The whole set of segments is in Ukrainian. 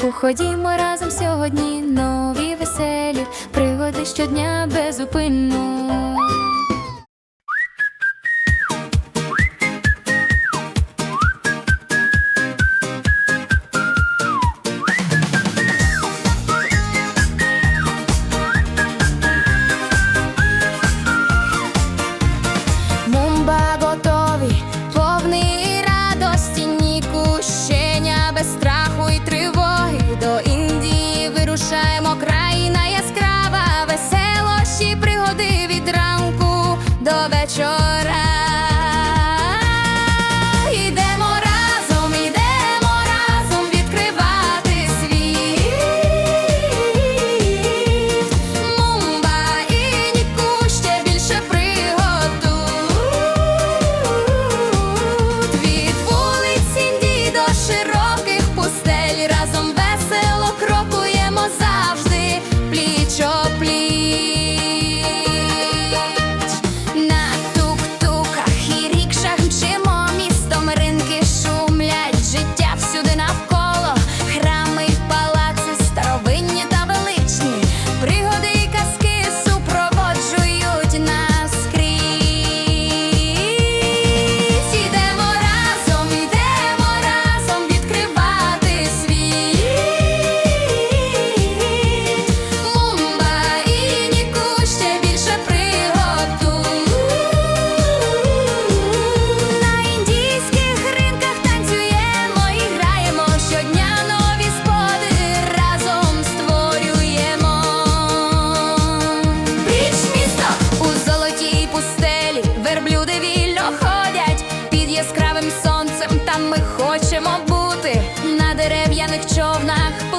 парку ходімо разом сьогодні, нові веселі, пригоди щодня безупинно. човнах.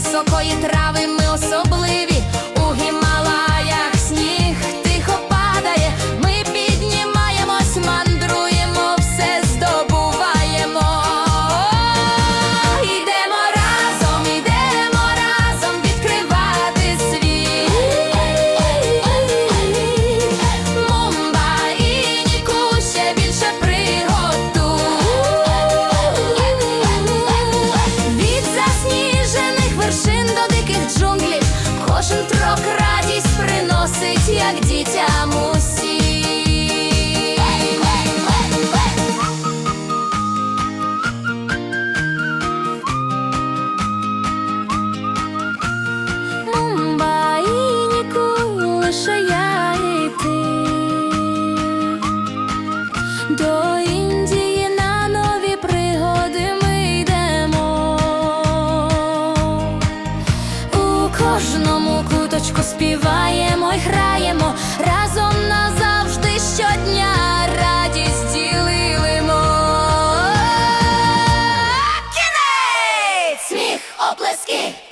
високої трави ми особливо. как дитя let's get.